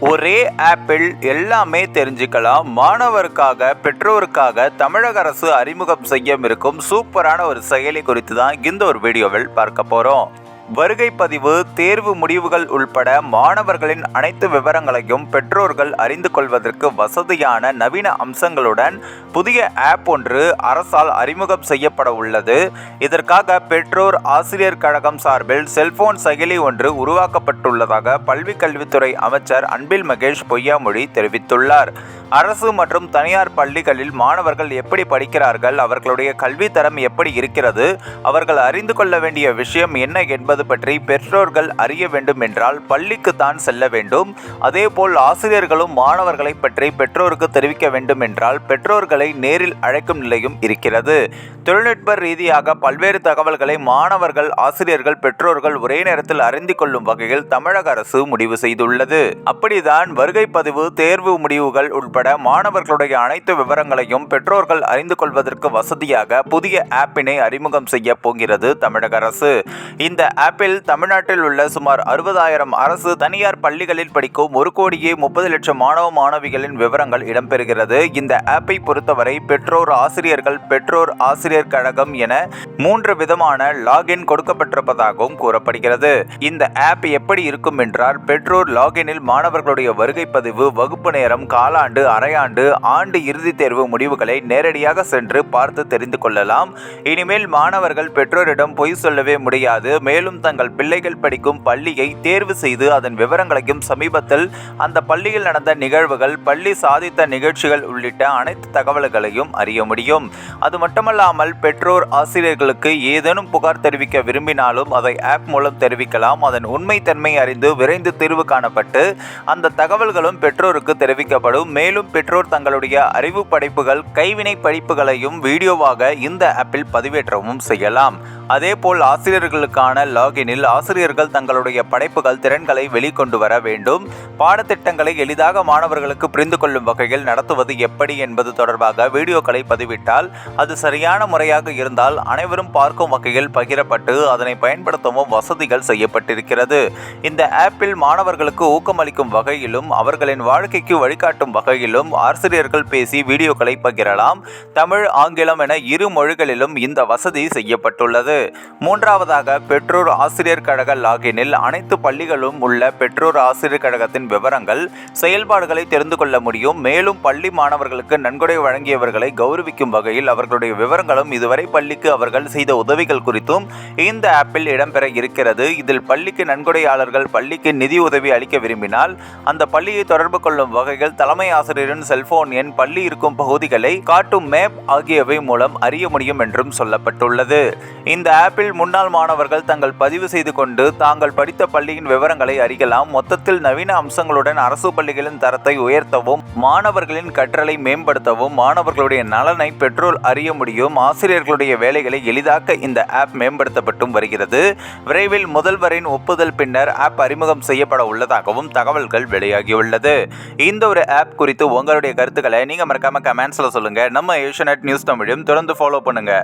ஒரே ஆப்பிள் எல்லாமே தெரிஞ்சுக்கலாம். மாணவருக்காக பெற்றோருக்காக தமிழக அரசு அறிமுகம் செய்ய இருக்கும் சூப்பரான ஒரு செயலி குறித்து தான் இந்த ஒரு வீடியோவில் பார்க்க போகிறோம் வருகை பதிவு தேர்வு முடிவுகள் உள்பட மாணவர்களின் அனைத்து விவரங்களையும் பெற்றோர்கள் அறிந்து கொள்வதற்கு வசதியான நவீன அம்சங்களுடன் புதிய ஆப் ஒன்று அரசால் அறிமுகம் செய்யப்பட உள்ளது. இதற்காக பெற்றோர் ஆசிரியர் கழகம் சார்பில் செல்போன் செயலி ஒன்று உருவாக்கப்பட்டுள்ளதாக பள்ளிக் கல்வித்துறை அமைச்சர் அன்பில் மகேஷ் பொய்யாமொழி தெரிவித்துள்ளார். அரசு மற்றும் தனியார் பள்ளிகளில் மாணவர்கள் எப்படி படிக்கிறார்கள் அவர்களுடைய கல்வி தரம் எப்படி இருக்கிறது அவர்கள் அறிந்து கொள்ள வேண்டிய விஷயம் என்ன என்பது பற்றி பெற்றோர்கள் அறிய வேண்டும் என்றால் பள்ளிக்கு தான் செல்ல வேண்டும். அதேபோல் ஆசிரியர்களும் மாணவர்களை பற்றி பெற்றோருக்கு தெரிவிக்க வேண்டும் என்றால் பெற்றோர்களை நேரில் அழைக்கும் நிலையும் இருக்கிறது. தொழில்நுட்ப ரீதியாக பல்வேறு தகவல்களை மாணவர்கள் ஆசிரியர்கள் பெற்றோர்கள் ஒரே நேரத்தில் அறிந்து கொள்ளும் வகையில் தமிழக அரசு முடிவு செய்துள்ளது. அப்படிதான் வருகை பதிவு தேர்வு முடிவுகள் உட்பட மாணவர்களுடைய அனைத்து விவரங்களையும் பெற்றோர்கள் அறிந்து கொள்வதற்கு வசதியாக புதிய ஆப்பினை அறிமுகம் செய்ய போகிறது தமிழக அரசு. இந்த ஆப்பில் தமிழ்நாட்டில் உள்ள சுமார் அறுபதாயிரம் அரசு தனியார் பள்ளிகளில் படிக்கும் ஒரு கோடியே முப்பது லட்சம் மாணவ மாணவிகளின் விவரங்கள் இடம்பெறுகிறது. இந்த ஆப்பை பொறுத்தவரை பெற்றோர் ஆசிரியர்கள் பெற்றோர் ஆசிரியர் கழகம் என மூன்று விதமான லாகின் கொடுக்கப்பட்டிருப்பதாகவும் கூறப்படுகிறது. இந்த ஆப் எப்படி இருக்கும் என்றால் பெற்றோர் லாகினில் மாணவர்களுடைய வருகை பதிவு வகுப்பு நேரம் காலாண்டு அரையாண்டு ஆண்டு இறுதித் தேர்வு முடிவுகளை நேரடியாக சென்று பார்த்து தெரிந்து கொள்ளலாம். இனிமேல் மாணவர்கள் பெற்றோரிடம் பொய் சொல்லவே முடியாது. மேலும் தங்கள் பிள்ளைகள் படிக்கும் பள்ளியை தேர்வு செய்து அதன் விவரங்களையும் சமீபத்தில் அந்த பள்ளியில் நடந்த நிகழ்வுகள் பள்ளி சாதித்த நிகழ்ச்சிகள் உள்ளிட்ட அனைத்து தகவல்களையும் அறிய முடியும். அது மட்டுமல்லாமல் பெற்றோர் ஆசிரியர்களுக்கு ஏதேனும் புகார் தெரிவிக்க விரும்பினாலும் அதை ஆப் மூலம் தெரிவிக்கலாம். அதன் உண்மைத்தன்மை அறிந்து விரைந்து தீர்வு காணப்பட்டு அந்த தகவல்களும் பெற்றோருக்கு தெரிவிக்கப்படும். மேலும் பெற்றோர் தங்களுடைய அறிவு படைப்புகள் கைவினை படிப்புகளையும் வீடியோவாக இந்த ஆப்பில் பதிவேற்றவும் செய்யலாம். அதேபோல் ஆசிரியர்களுக்கான லாகினில் ஆசிரியர்கள் தங்களுடைய படைப்புகள் திறன்களை வெளிக்கொண்டு வர வேண்டும். பாடத்திட்டங்களை எளிதாக மாணவர்களுக்கு புரிந்து கொள்ளும் வகையில் நடத்துவது எப்படி என்பது தொடர்பாக வீடியோக்களை பதிவிட்டால் அது சரியான முறையாக இருந்தால் அனைவரும் பார்க்கும் வகையில் பகிரப்பட்டு அதனை பயன்படுத்தவும் வசதிகள் செய்யப்பட்டிருக்கிறது. இந்த ஆப்பில் மாணவர்களுக்கு ஊக்கமளிக்கும் வகையிலும் அவர்களின் வாழ்க்கைக்கு வழிகாட்டும் வகையிலும் ஆசிரியர்கள் பேசி வீடியோக்களை பகிரலாம். தமிழ் ஆங்கிலம் என இரு மொழிகளிலும் இந்த வசதி செய்யப்பட்டுள்ளது. மூன்றாவதாக பெற்றோர் ஆசிரியர் கழக லாகினில் அனைத்து பள்ளிகளும் உள்ள பெற்றோர் ஆசிரியர் கழகத்தின் விவரங்கள் செயல்பாடுகளை தெரிந்து கொள்ள முடியும். மேலும் பள்ளி மாணவர்களுக்கு நன்கொடை வழங்கியவர்களை கௌரவிக்கும் வகையில் அவர்களுடைய விவரங்களும் இதுவரை பள்ளிக்கு அவர்கள் செய்த உதவிகள் குறித்தும் இந்த ஆப்பில் இடம்பெற இருக்கிறது. இதில் பள்ளிக்கு நன்கொடையாளர்கள் பள்ளிக்கு நிதி உதவி அளிக்க விரும்பினால் அந்த பள்ளியை தொடர்பு கொள்ளும் வகையில் தலைமை ஆசிரியரின் செல்போன் எண் பள்ளி இருக்கும் பகுதிகளை காட்டும் மேப் ஆகியவை மூலம் அறிய முடியும் என்றும் சொல்லப்பட்டுள்ளது. இந்த ஆப்பில் முன்னாள் மாணவர்கள் தங்கள் பதிவு செய்து கொண்டு தாங்கள் படித்த பள்ளியின் விவரங்களை அறியலாம். மொத்தத்தில் நவீன அம்சங்களுடன் அரசு பள்ளிகளின் தரத்தை உயர்த்தவும் மாணவர்களின் கற்றலை மேம்படுத்தவும் மாணவர்களுடைய நலனை பெற்றோர் அறிய முடியும். ஆசிரியர்களுடைய வேலைகளை எளிதாக்க இந்த ஆப் மேம்படுத்தப்பட்டும் வருகிறது. விரைவில் முதல்வரின் ஒப்புதல் பின்னர் ஆப் அறிமுகம் செய்யப்பட உள்ளதாகவும் தகவல்கள் வெளியாகியுள்ளது. இந்த ஒரு ஆப் குறித்து உங்களுடைய கருத்துக்களை நீங்க மறக்காம கமெண்ட்ஸ்ல சொல்லுங்க. நம்ம ஏஷியநெட் நியூஸ் தமிழையும் தொடர்ந்து ஃபாலோ பண்ணுங்க.